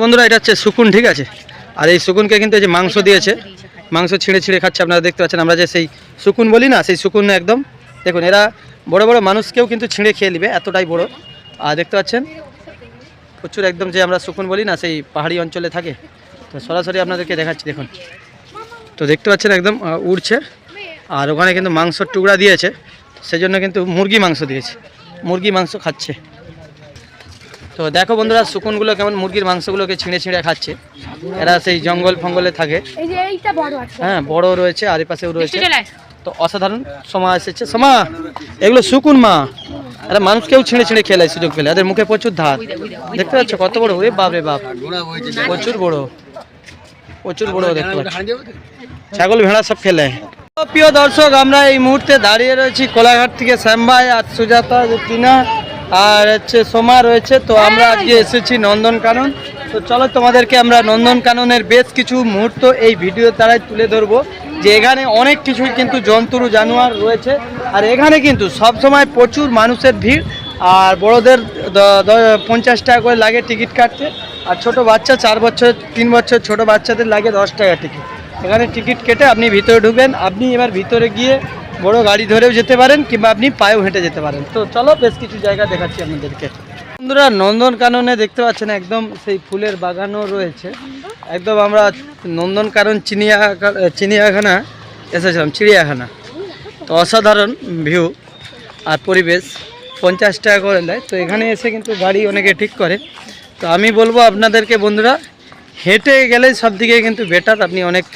বন্ধুরা, এটা হচ্ছে সুকুন ঠিক আছে? আর এই সুকুনকে কিন্তু এই যে মাংস দিয়েছে, মাংস ছিঁড়ে ছিঁড়ে খাচ্ছে, আপনারা দেখতে পাচ্ছেন, আমরা যে সেই সুকুন বলি না, সেই সুকুন একদম। দেখুন, এরা বড় বড় মানুষকেও কিন্তু ছিঁড়ে খেয়ে নেবে, এতটাই বড়। আর দেখতে পাচ্ছেন, প্রচুর একদম যে আমরা সুকুন বলি না, সেই পাহাড়ি অঞ্চলে থাকে। তো সরাসরি আপনাদেরকে দেখাচ্ছি, দেখুন। তো দেখতে পাচ্ছেন, একদম উড়ছে। আর ওখানে কিন্তু মাংসর টুকরা দিয়েছে সেই জন্য কিন্তু মুরগি মাংস দিয়েছে। মুরগি মাংস খাচ্ছে। তো দেখো বন্ধুরা শুকুনগুলো কেমন মুরগির মাংসগুলোকে ছিঁড়ে ছিঁড়ে খাচ্ছে। এরা সেই জঙ্গল ফঙ্গলে থাকে। এই যে এইটা বড় আছে। হ্যাঁ বড় রয়েছে আর পাশেও রয়েছে। তো অসাধারণ সমা এসেছে। সমা এগুলো শুকুন মা। এরা মানুষ কেউ ছিঁড়ে ছিঁড়ে খেলায় সুযোগ পেলে। এদের মুখে প্রচুর ধার। দেখতে পাচ্ছ কত বড়? ওরে বাপ রে বাপ। প্রচুর বড়। প্রচুর বড় দেখতে পাচ্ছ। ছাগল ভেড়া সব খেলে। প্রিয় দর্শক আমরা এই মুহূর্তে দাঁড়িয়ে রয়েছি কোলাঘাট থেকে শ্যামভাই আর সুজাতা যে টিনা আর হচ্ছে সোমা রয়েছে তো আমরা আজকে এসেছি নন্দনকানন তো চলো তোমাদেরকে আমরা নন্দনকাননের বেশ কিছু মুহূর্ত এই ভিডিও দ্বারাই তুলে ধরবো যে এখানে অনেক কিছুই কিন্তু জন্তুর জানোয়ার রয়েছে। আর এখানে কিন্তু সব সময় প্রচুর মানুষের ভিড় আর বড়দের পঞ্চাশ টাকা করে লাগে টিকিট কাটতে। আর ছোট বাচ্চা চার বছর তিন বছর ছোট বাচ্চাদের লাগে দশ টাকা টিকিট। এখানে টিকিট কেটে আপনি ভিতরে ঢুকবেন আপনি এবার ভিতরে গিয়ে বড় গাড়ি ধরেও যেতে পারেন কিংবা আপনি পায়েও হেঁটে যেতে পারেন। তো চলো বেশ কিছু জায়গা দেখাচ্ছি আপনাদেরকে। বন্ধুরা নন্দনকাননে দেখতে পাচ্ছেন একদম সেই ফুলের বাগানও রয়েছে। একদম আমরা নন্দনকানন চিনিয়া চিড়িয়াখানা এসেছিলাম, চিড়িয়াখানা। তো অসাধারণ ভিউ আর পরিবেশ, পঞ্চাশ টাকা করে দেয়। তো এখানে এসে কিন্তু গাড়ি অনেকে ঠিক করে। তো আমি বলব আপনাদেরকে বন্ধুরা, হেঁটে গেলে সব দিকে কিন্তু বেটার আপনি অনেক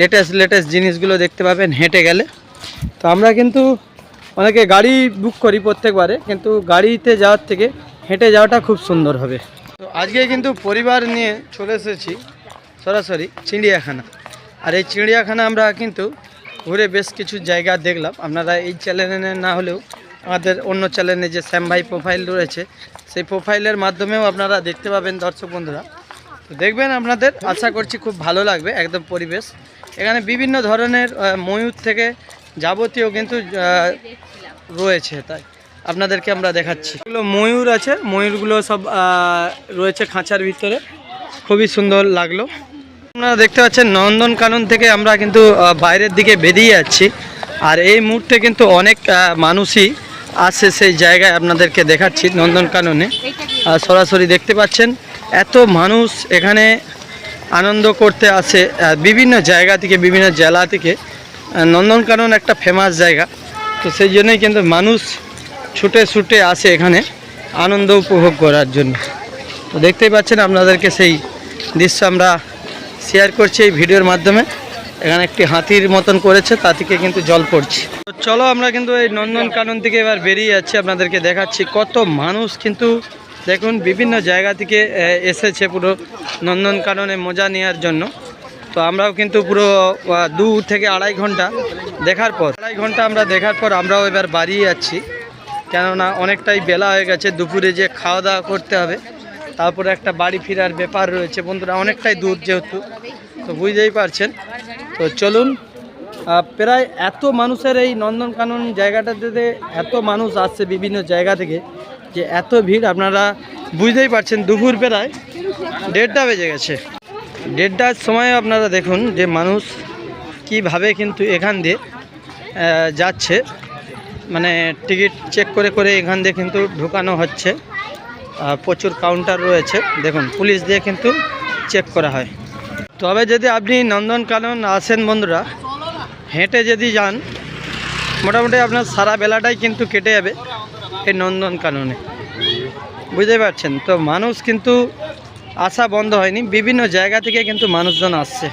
লেটেস্ট লেটেস্ট জিনিসগুলো দেখতে পাবেন, হেঁটে গেলে। তো আমরা কিন্তু অনেকে গাড়ি বুক করি প্রত্যেকবারে, কিন্তু গাড়িতে যাওয়ার থেকে হেঁটে যাওয়াটা খুব সুন্দর হবে। তো আজকে কিন্তু পরিবার নিয়ে চলে এসেছি সরাসরি চিড়িয়াখানা। আর এই চিড়িয়াখানা আমরা কিন্তু ঘুরে বেশ কিছু জায়গা দেখলাম। আপনারা এই চ্যানেলে না হলেও আমাদের অন্য চ্যানেলে যে শ্যাম ভাই প্রোফাইল রয়েছে, সেই প্রোফাইলের মাধ্যমেও আপনারা দেখতে পাবেন দর্শক বন্ধুরা। তো দেখবেন আপনাদের, আশা করছি খুব ভালো লাগবে একদম পরিবেশ। এখানে বিভিন্ন ধরনের ময়ূর থেকে যাবতীয় কিন্তু রয়েছে তাই। আপনাদেরকে আমরা দেখাচ্ছি। এগুলো ময়ূর আছে, ময়ূরগুলো সব রয়েছে খাঁচার ভিতরে। খুবই সুন্দর লাগল। আপনারা দেখতে পাচ্ছেন নন্দনকানন থেকে আমরা কিন্তু বাইরের দিকে বেরিয়ে যাচ্ছি। আর এই মুহূর্তে কিন্তু অনেক মানুষই আসে সেই জায়গায় আপনাদেরকে দেখাচ্ছি নন্দনকাননে সরাসরি দেখতে পাচ্ছেন, এত মানুষ এখানে আনন্দ করতে আসে বিভিন্ন জায়গা থেকে, বিভিন্ন জেলা থেকে। নন্দনকানন একটা ফেমাস জায়গা। তো সেই জন্যই কিন্তু মানুষ ছুটে ছুটে আসে এখানে আনন্দ উপভোগ করার জন্য। তো দেখতেই পাচ্ছেন আপনাদেরকে সেই দৃশ্য আমরা শেয়ার করছি এই ভিডিওর মাধ্যমে। এখানে একটি হাতির মতন করেছে, তা থেকে কিন্তু জল পড়ছে। তো চলো আমরা কিন্তু এই নন্দনকানন থেকে এবার বেরিয়ে যাচ্ছি, আপনাদেরকে দেখাচ্ছি কত মানুষ কিন্তু দেখুন, বিভিন্ন জায়গা থেকে এসেছে পুরো নন্দনকাননে মজা নেওয়ার জন্য। তো আমরাও কিন্তু পুরো দু থেকে আড়াই ঘণ্টা দেখার পর, আড়াই ঘণ্টা আমরা দেখার পর আমরাও এবার বাড়ি যাচ্ছি। কেননা অনেকটাই বেলা হয়ে গেছে, দুপুরে যে খাওয়া দাওয়া করতে হবে, তারপরে একটা বাড়ি ফেরার ব্যাপার রয়েছে। বন্ধুরা, অনেকটাই দূর যেহেতু, তো বুঝতেই পারছেন। তো চলুন প্রায় এত মানুষের এই নন্দনকানন জায়গাটাতে এত মানুষ আসছে বিভিন্ন জায়গা থেকে, যে এত ভিড়, আপনারা বুঝতেই পারছেন, দুপুর প্রায় দেড়টা বেজে গেছে। দেড়টার সময় আপনারা দেখুন যে মানুষ কীভাবে কিন্তু এখান দিয়ে যাচ্ছে। মানে টিকিট চেক করে করে এখান দিয়ে কিন্তু ঢুকানো হচ্ছে। প্রচুর কাউন্টার রয়েছে। দেখুন, পুলিশ দিয়ে কিন্তু চেক করা হয়। তবে যদি আপনি নন্দনকানন আসেন বন্ধুরা, হেঁটে যদি যান, মোটামুটি আপনার সারা বেলাটাই কিন্তু কেটে যাবে এই নন্দনকাননে। বুঝতে পারছেন? তো মানুষ কিন্তু আসা বন্ধ হয়নি। বিভিন্ন জায়গা থেকে কিন্তু মানুষজন আসছে।